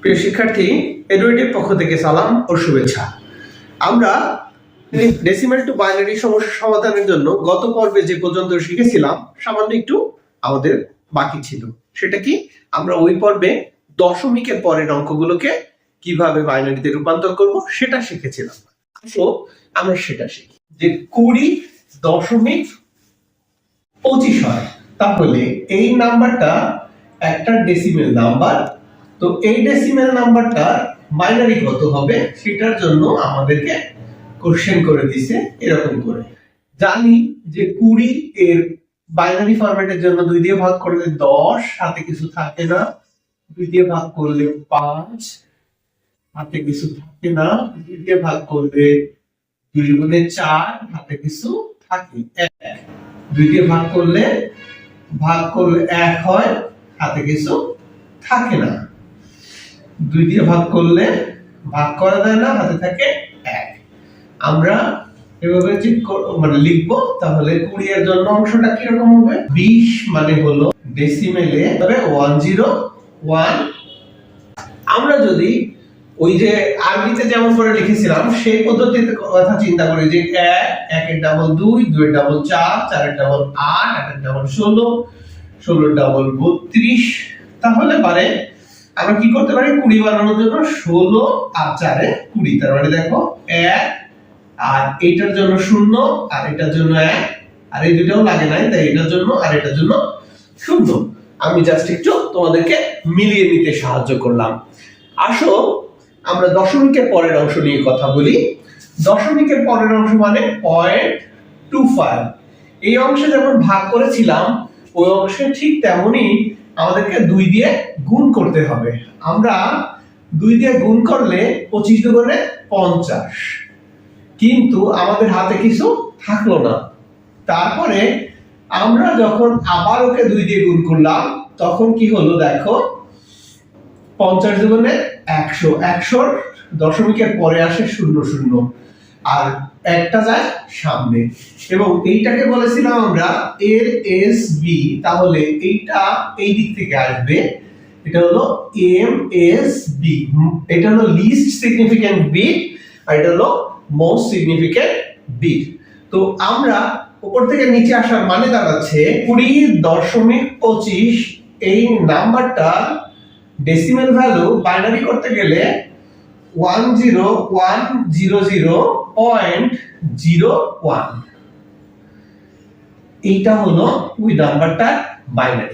প্রিয় শিক্ষার্থী এডুয়েটির পক্ষ থেকে সালাম ও শুভেচ্ছা। আমরা ডেসিমেল টু বাইনারি সমস্যা সমাধানের জন্য গত পর্বে যে পর্যন্ত শিখেছিলাম, সামান্য একটু আমাদের বাকি ছিল। সেটা কি? আমরা ওই পর্বে দশমিকের পরের অঙ্কগুলোকে কীভাবে বাইনারিতে রূপান্তর করব সেটা শিখেছিলাম। তো আমরা সেটা শিখি। যে কুড়ি দশমিক পঁচিশ হয়, তাহলে এই নাম্বারটা একটা ডেসিমেল নাম্বার তো এই ডেসিমেল নাম্বারটা বাইনারি কত হবে সেটার জন্য আমাদেরকে কোশ্চেন করে দিছে এরকম করে। জানি যে কুড়ি এর বাইনারি ফরম্যাটের জন্য দুই দিয়ে ভাগ করলে দশ হাতে কিছু থাকে না। দুই দিয়ে ভাগ করলে পাঁচ হাতে কিছু থাকে না। দুই দিয়ে ভাগ করলে দুই গুণে চার হাতে কিছু থাকে এক। দুই দিয়ে ভাগ করলে ভাগ করলে এক হয় হাতে কিছু থাকে না। দুই দিয়ে ভাগ করলে ভাগ করা যায় না, হাতে থাকে এক। আমরা এভাবে যে মানে লিখব, তাহলে কুড়ি এর জন্য অংশটা কীরকম হবে? বিশ মানে হলো ডেসিমেলে তবে ওয়ান জিরো ওয়ান আমরা যদি ওই যে আরবিতে যেমন করে লিখেছিলাম, সেই পদ্ধতিতে কথা চিন্তা করি যে এক, একের ডাবল দুই, দুইয়ের ডাবল চার, চারের ডাবল আট আটের ডাবল ষোলো, ষোলোর ডাবল বত্রিশ। তাহলে পারে আমরা কি করতে পারি? কুড়ি বানানোর জন্য ষোলো আর চারে কুড়ি। তার মানে দেখো, এক আর এইটার জন্য শূন্য আর এটার জন্য এক। আর এই দুটাও লাগে নাই, তাই এটার জন্য আর এটার জন্য শূন্য। আমি জাস্ট একটু তোমাদেরকে মিলিয়ে নিতে সাহায্য করলাম। আসো, আমরা দশমিকের পরের অংশ নিয়ে কথা বলি। দশমিকের পরের অংশ মানে পয়েন্ট টু ফাইভ এই অংশে যেমন ভাগ করেছিলাম, ওই অংশে ঠিক তেমনই আমাদেরকে দুই দিয়ে গুণ করতে হবে। আমরা দুই দিয়ে গুণ করলে পঁচিশ দুগুণে পঞ্চাশ। কিন্তু আমাদের হাতে কিছু থাকল না। তারপরে আমরা যখন আবার ওকে দুই দিয়ে গুণ করলাম, তখন কি হলো দেখো? পঞ্চাশ দুগুণে একশো। একশোর দশমিকের পরে আসে শূন্য শূন্য। আর একটা যায় সামনে। এবং এইটাকে বলেছিলাম আমরা এর এস বি। তাহলে এইটা এই দিক থেকে আসবে। এটা হলো এম এস বি। এটা হলো লিস্ট সিগনিফিক্যান্ট বিট আর এটা হলো মোস্ট সিগনিফিক্যান্ট বিট তো আমরা উপর থেকে নিচে আসার মানে দাঁড়াচ্ছে কুড়ি দশমিক পঁচিশ। এই নাম্বারটা ডেসিমেল ভ্যালু বাইনারি করতে গেলে one zero one zero zero point zero one এইটা হলো উই নাম্বারটার বাইনারি